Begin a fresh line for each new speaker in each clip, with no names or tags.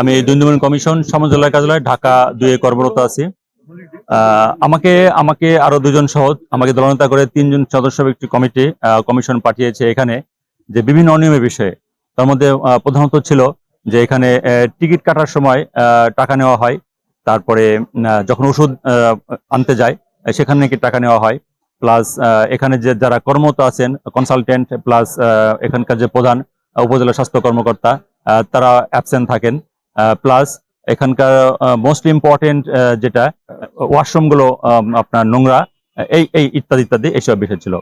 আমি দুর্নীতি কমিশন সমাজের কার্যালয়, ঢাকা দুয়ে কর্মরত আছি। আমাকে আমাকে আরও দুজন সহ আমাকে দলনেতা করে তিনজন সদস্য একটি কমিটি কমিশন পাঠিয়েছে এখানে যে বিভিন্ন অনিয়মের বিষয়ে। তার মধ্যে প্রধানত ছিল যে এখানে টিকিট কাটার সময় টাকা নেওয়া হয়। তারপরে যখন ওষুধ আনতে যায়, সেখানে নাকি টাকা নেওয়া হয়। প্লাস এখানে যে যারা কর্মরত আছেন কনসালটেন্ট প্লাস এখানকার যে প্রধান উপজেলা স্বাস্থ্য কর্মকর্তা তারা অ্যাবসেন্ট থাকেন। প্লাস এখানকার মোস্ট ইম্পর্টেন্ট যেটা ওয়াশরুমগুলো আপনার নোংরা এই এই ইত্যাদি ইত্যাদি এইসব বিষয় ছিল।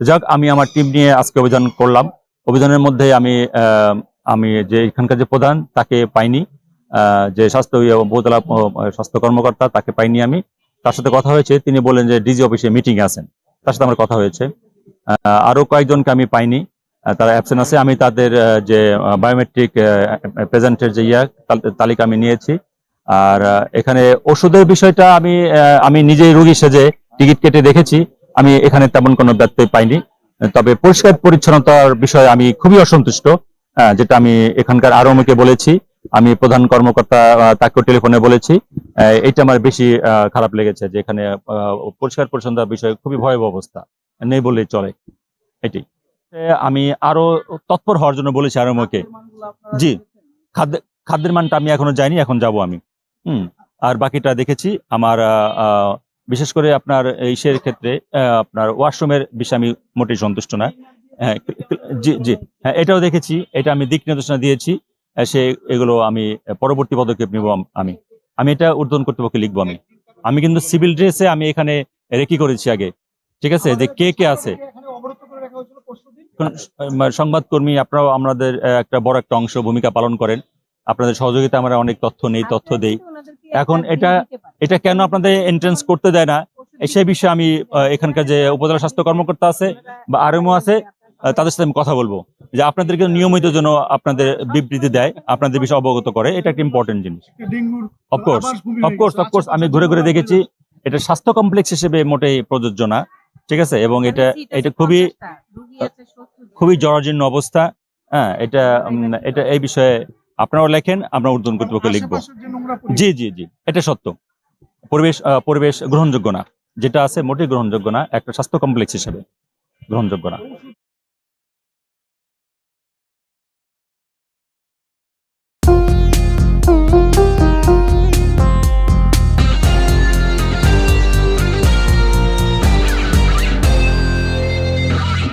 যাক আমি আমার টিম নিয়ে আজকে অভিযান করলাম। অভিযানের মধ্যে আমি আমি যে এখানকার যে প্রধান তাকে পাইনি। যে স্বাস্থ্য উপজেলা স্বাস্থ্য কর্মকর্তা তাকে পাইনি আমি। তার সাথে কথা হয়েছে তিনি বলেন যে ডিজি অফিসে মিটিং আছেন। তার সাথে আমার কথা হয়েছে। আহ, আরও কয়েকজনকে আমি পাইনি। তারা অ্যাবসেন্ট আছে। আমি তাদের যে বায়োমেট্রিক প্রেজেন্টের যে ইয়া তালিকা আমি নিয়েছি। আর এখানে ওষুধের বিষয়টা আমি আমি নিজেই রোগী সেজে টিকিট কেটে দেখেছি। আমি এখানে তেমন কোনো ব্যত্যয় পাইনি। তবে পরিষ্কার পরিচ্ছন্নতার বিষয়ে আমি খুবই অসন্তুষ্ট যেটা আমি এখানকার আরও বলেছি। আমি প্রধান কর্মকর্তা তাকেও টেলিফোনে বলেছি। এটা আমার বেশি খারাপ লেগেছে যে এখানে পরিষ্কার পরিচ্ছন্নতার বিষয়ে খুবই ভয়াবহ অবস্থা। নেই বললেই চলে। এটি। আমি আরও তৎপর হওয়ার জন্য বলেছি আরও আমাকে জি। খাদ্য খাদ্যের মানটা আমি এখনও যাইনি এখন যাব আমি। হুম আর বাকিটা দেখেছি। আমার বিশেষ করে আপনার ইসের ক্ষেত্রে আপনার ওয়াশরুমের বিষয়ে আমি মোটেই সন্তুষ্ট না। হ্যাঁ জি জি। হ্যাঁ এটাও দেখেছি। এটা আমি দিক নির্দেশনা দিয়েছি। সে এগুলো আমি পরবর্তী পদক্ষেপ নিব আমি আমি। এটা ঊর্ধ্বতন কর্তৃপক্ষে লিখব আমি। আমি কিন্তু সিভিল ড্রেসে আমি এখানে রেকি করেছি আগে। ঠিক আছে? যে কে কে আছে? সংবাদকর্মী আপনারাও আমাদের একটা বড় একটা অংশ ভূমিকা পালন করেন। আপনাদের সহযোগিতা আমরা অনেক তথ্য নেই তথ্য দেই। এখন এটা- এটা কেন আপনাদের এন্ট্রেন্স করতে দেয় না? এই সেই বিষয়ে আমি এখানকার যে উপজেলা স্বাস্থ্য কর্মকর্তা আছে বা আরএমও আছে তাদের সাথে আমি কথা বলব। যে আপনাদেরকে নিয়মিত যেন আপনাদের বিবৃতি দেয় আপনাদের বিষয়ে অবগত করে এটা একটা ইম্পর্টেন্ট জিনিস। অফকোর্স অফকোর্স অফকোর্স আমি ঘুরে ঘুরে দেখেছি এটা স্বাস্থ্য কমপ্লেক্স হিসেবে মোটেই প্রযোজ্য না। ঠিক আছে? এবং এটা এটা খুবই খুবই জরাজীর্ণ অবস্থা। হ্যাঁ এটা এটা এই বিষয়ে আপনারাও লেখেন আমরা উর্দন কর্তৃপক্ষ লিখব। জি জি জি এটা সত্য। পরিবেশ পরিবেশ গ্রহণযোগ্য না। যেটা আছে মোটেই গ্রহণযোগ্য না একটা স্বাস্থ্য কমপ্লেক্স হিসেবে গ্রহণযোগ্য না।